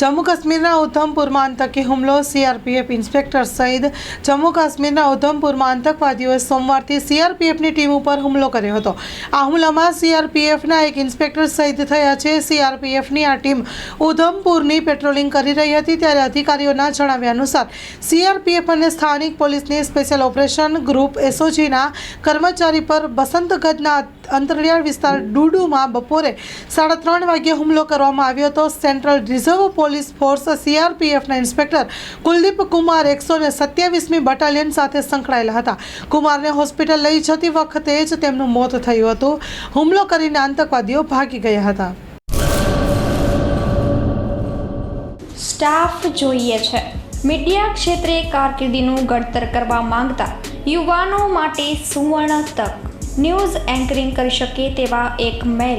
જમ્મુ કાશ્મીરના ઉધમપુરમાં આતંકી હુમલો સીઆરપીએફ ઇન્સ્પેક્ટર સહિત જમ્મુ કાશ્મીરના ઉધમપુરમાં આતંકવાદીઓએ સોમવારથી સીઆરપીએફની ટીમ ઉપર હુમલો કર્યો હતો. આ હુમલામાં સીઆરપીએફના એક ઇન્સ્પેક્ટર શહીદ થયા છે. સીઆરપીએફની આ ટીમ ઉધમપુરની પેટ્રોલિંગ કરી રહી હતી ત્યારે અધિકારીઓના જણાવ્યા અનુસાર સીઆરપીએફ અને સ્થાનિક પોલીસની સ્પેશિયલ ઓપરેશન ગ્રુપ એસઓજીના કર્મચારી પર બસંતગઢના અંતરિયાળ વિસ્તાર ડુડુમાં બપોરે સાડા ત્રણ વાગ્યે હુમલો કરવામાં આવ્યો હતો. સેન્ટ્રલ રિઝર્વ પોલીસ ફોર્સ સીઆરપીએફના ઇન્સ્પેક્ટર કુલદીપ કુમાર એકસો ને સત્યાવીસમી બટાલિયન સાથે સંકળાયેલા હતા. કુમારને હોસ્પિટલ લઈ જતી વખતે જ તેમનું મોત થયું હતું. હુમલો કરીને આતંકવાદીઓ ભાગી ગયા હતા. સ્ટાફ જોઈએ છે. મીડિયા ક્ષેત્રે કારકિર્દીનું ઘડતર કરવા માંગતા યુવાનો માટે સુવર્ણ તક. ન્યૂઝ એન્કરિંગ કરી શકે તેવા એક મેલ